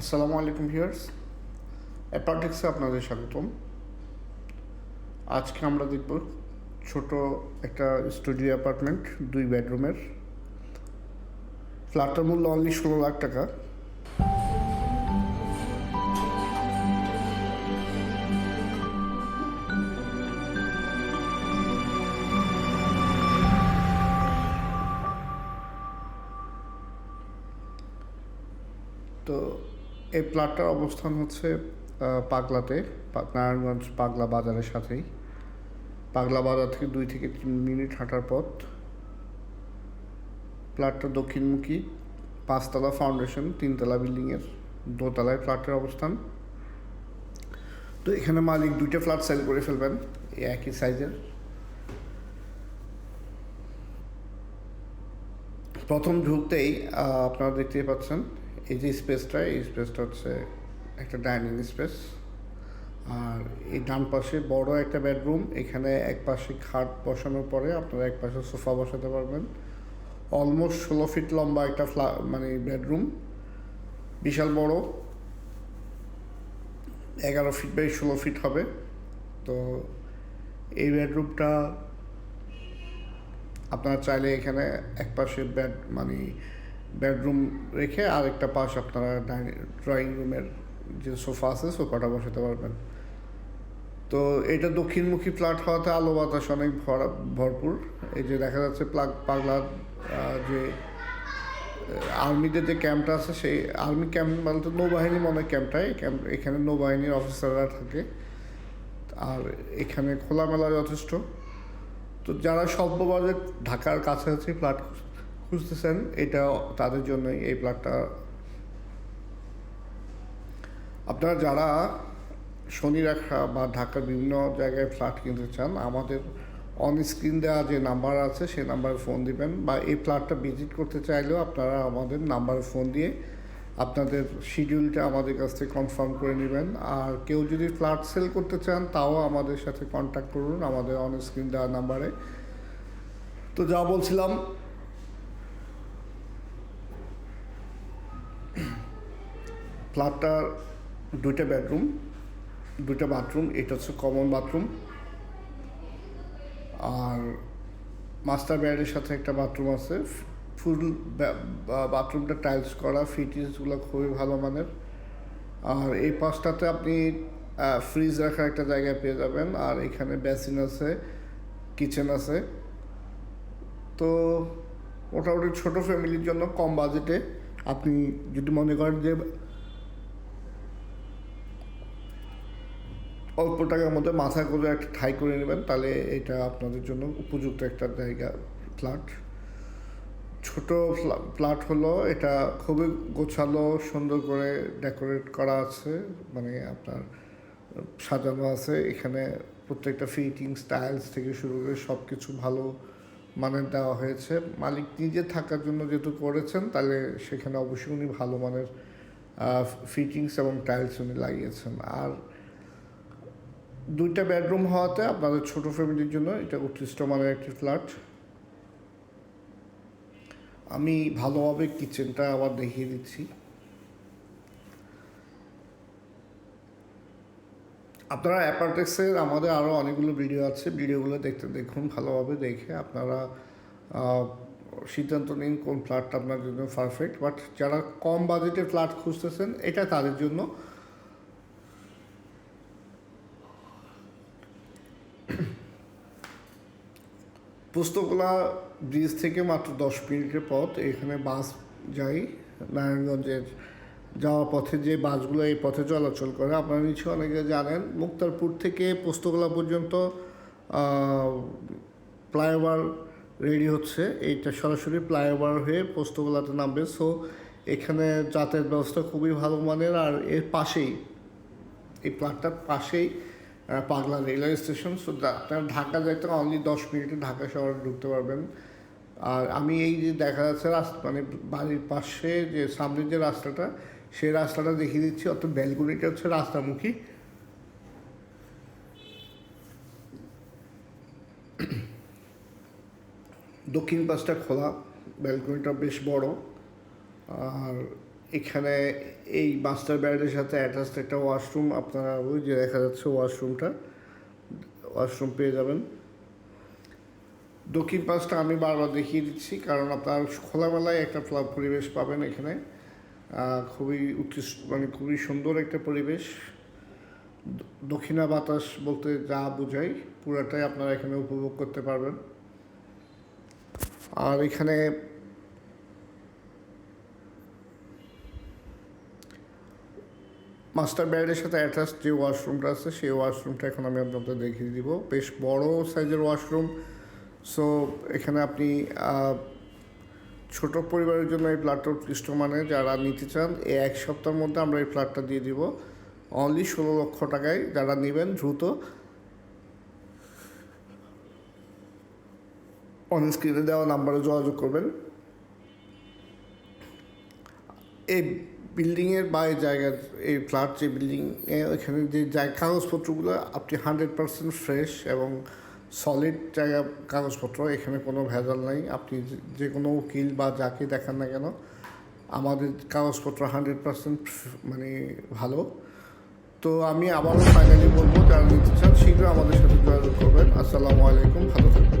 আসসালামু আলাইকুম ভিউয়ার্স, অ্যাপার্টেক্সে আপনাদের স্বাগতম। আজকে আমরা দেখব ছোট একটা স্টুডিও অ্যাপার্টমেন্ট, দুই বেডরুমের। ফ্ল্যাটটার মূল্য অনলি ষোলো লাখ টাকা। তো এই প্লাটটার অবস্থান হচ্ছে পাগলাতে নারায়ণগঞ্জ পাগলা বাজারের সাথেই। পাগলা বাজার থেকে দুই থেকে তিন মিনিট হাঁটার পথ। প্লাটটা দক্ষিণমুখী, পাঁচতলা ফাউন্ডেশন, তিনতলা বিল্ডিংয়ের দোতলায় ফ্ল্যাটের অবস্থান। তো এখানে মালিক দুইটা ফ্ল্যাট সেল করে ফেলবেন, এই একই সাইজের প্রথম ঢুকতেই আপনারা দেখতেই পাচ্ছেন এই যে স্পেসটা, এই স্পেসটা হচ্ছে একটা ডাইনিং স্পেস। আর এই ডান পাশে বড় একটা বেডরুম, এখানে এক পাশে খাট বসানোর পরে আপনারা এক পাশে সোফা বসাতে পারবেন। অলমোস্ট ষোলো ফিট লম্বা একটা ফ্লা মানে বেডরুম, বিশাল বড়। এগারো ফিট বাই ষোলো ফিট হবে। তো এই বেডরুমটা আপনারা চাইলে এখানে এক পাশে বেড মানে বেডরুম রেখে আর একটা পাশ আপনারা ড্রয়িং রুমের যে সোফা আছে, সোফাটা বসাতে পারবেন। তো এটা দক্ষিণমুখী ফ্ল্যাট হওয়াতে আলো বাতাস অনেক ভরা, ভরপুর। এই যে দেখা যাচ্ছে প্লাগ পাগলার যে আর্মিদের যে ক্যাম্পটা আছে, সেই আর্মি ক্যাম্প বলতে নৌবাহিনী মনে হয় ক্যাম্পটা ক্যাম্প, এখানে নৌবাহিনীর অফিসাররা থাকে। আর এখানে খোলামেলা যথেষ্ট। তো যারা স্বল্প বাজেট ঢাকার কাছাকাছি ফ্ল্যাট খুঁজতেছেন, এটা তাদের জন্যই এই ফ্ল্যাটটা আপনারা যারা শনি রেখা বা ঢাকার বিভিন্ন জায়গায় ফ্ল্যাট কিনতে চান, আমাদের অন স্ক্রিন দেওয়া যে নাম্বার আছে, সেই নাম্বারে ফোন দিবেন বা এই ফ্ল্যাটটা ভিজিট করতে চাইলেও আপনারা আমাদের নাম্বারে ফোন দিয়ে আপনাদের শিডিউলটা আমাদের কাছ থেকে কনফার্ম করে নেবেন। আর কেউ যদি ফ্ল্যাট সেল করতে চান, তাও আমাদের সাথে কন্ট্যাক্ট করুন আমাদের অন স্ক্রিন দেওয়া নাম্বারে তো যা বলছিলাম ফ্ল্যাটটার দুইটা বেডরুম, দুইটা বাথরুম, এটা হচ্ছে কমন বাথরুম। আর মাস্টার বেডের সাথে একটা বাথরুম আছে। ফুল বাথরুমটা টাইলস করা, ফিটিংসগুলো খুবই ভালো মানের। আর এই পাশটাতে আপনি ফ্রিজ রাখার একটা জায়গা পেয়ে যাবেন। আর এখানে বেসিন আছে, কিচেন আছে। তো মোটামুটি ছোট ফ্যামিলির জন্য কম বাজেটে আপনি যদি মনে করেন যে অল্প টাকার মধ্যে মাথা করে একটা ঠাই করে নেবেন, তাহলে এটা আপনাদের জন্য উপযুক্ত একটা জায়গা, ফ্ল্যাট। ছোট ফ্ল্যাট হলো এটা খুবই গোছালো, সুন্দর করে ডেকোরেট করা আছে মানে আপনার সাজানো আছে। এখানে প্রত্যেকটা ফিটিং, স্টাইলস থেকে শুরু করে সব কিছু ভালো মানের দেওয়া হয়েছে। মালিক নিজে থাকার জন্য যেহেতু করেছেন, তাহলে সেখানে অবশ্যই উনি ভালো মানের ফিটিংস এবং টাইলস উনি লাগিয়েছেন। আর দুইটা বেডরুম হওয়াতে আপনাদের ছোট ফ্যামিলির জন্য এটা উৎকৃষ্ট মানের একটি ফ্ল্যাট আমি ভালোভাবে কিচেনটা আবার দেখিয়ে দিচ্ছি। আপনারা অ্যাপার্টেক্সের আমাদের আরও অনেকগুলো ভিডিও আছে। ভিডিওগুলো দেখতে দেখুন ভালোভাবে দেখে আপনারা সিদ্ধান্ত নিন কোন ফ্ল্যাটটা আপনার জন্য পারফেক্ট বাট যারা কম বাজেটের ফ্ল্যাট খুঁজতেছেন, এটা তাদের জন্য পুস্তকলা ব্রিজ থেকে মাত্র দশ মিনিটের পথ। এখানে বাস যাই। নারায়ণগঞ্জের যাওয়ার পথে যে বাসগুলো এই পথে চলাচল করে। আপনারা নিশ্চয়ই অনেকে জানেন, মুক্তারপুর থেকে পোস্তগোলা পর্যন্ত ফ্লাইওভার রেডি হচ্ছে। এইটা সরাসরি ফ্লাইওভার হয়ে পোস্তগোলাতে নামবে। সো এখানে যাতায়াত ব্যবস্থা খুবই ভালো মানের। আর এর পাশেই, এই প্লাটটার পাশেই পাগলা রেলওয়ে স্টেশন। সো আপনার ঢাকা যাইতে অনলি দশ মিনিটে ঢাকা শহরে ঢুকতে পারবেন। আর আমি এই যে দেখা যাচ্ছে রাস্তা মানে বাড়ির পাশে যে সামনের যে রাস্তাটা, সেই রাস্তাটা দেখিয়ে দিচ্ছি। অত ব্যালকনিটা হচ্ছে রাস্তামুখী। দক্ষিণ পাশটা খোলা। ব্যালকনিটা বেশ বড়। আর এখানে এই মাস্টার বেডের সাথে অ্যাটাচড একটা ওয়াশরুম আপনারা ওই যে দেখা যাচ্ছে ওয়াশরুমটা ওয়াশরুম পেয়ে যাবেন। দক্ষিণ পাশটা আমি বারবার দেখিয়ে দিচ্ছি, কারণ আপনার খোলামেলায় একটা পরিবেশ পাবেন এখানে। খুবই উৎকৃষ্ট মানে খুবই সুন্দর একটা পরিবেশ। দক্ষিণা বাতাস বলতে যা বোঝায়, পুরাটাই আপনারা এখানে উপভোগ করতে পারবেন। আর এখানে মাস্টার বেডের সাথে অ্যাটাচ যে ওয়াশরুমটা আছে, সেই ওয়াশরুমটা এখন আমি আপনাদের দেখিয়ে দিব। বেশ বড় সাইজের ওয়াশরুম। সো এখানে আপনি ছোট পরিবারের জন্য এই ফ্ল্যাটটা উৎকৃষ্ট মানে যারা নিতে চান এই এক সপ্তাহের মধ্যে আমরা এই ফ্ল্যাটটা দিয়ে দিব। অনলি ষোলো লক্ষ টাকায় যারা নেবেন দ্রুত অন স্ক্রিনে দেওয়া নাম্বারে যোগাযোগ করবেন। এই বিল্ডিংয়ের বাইরে জায়গার, এই ফ্ল্যাট যে বিল্ডিং এখানে যে কাগজপত্রগুলো আপনি হান্ড্রেড পারসেন্ট ফ্রেশ এবং সলিড জায়গা কাগজপত্র, এখানে কোনো ভেজাল নাই। আপনি যে কোনো উকিল বা যাকে দেখান না কেন, আমাদের কাগজপত্র হান্ড্রেড পারসেন্ট মানে ভালো। তো আমি আবারও ফাইনালি বলব, যারা নিতে চান শীঘ্র আমাদের সাথে যোগাযোগ করবেন। আসসালামু আলাইকুম, ভালো থাকবেন।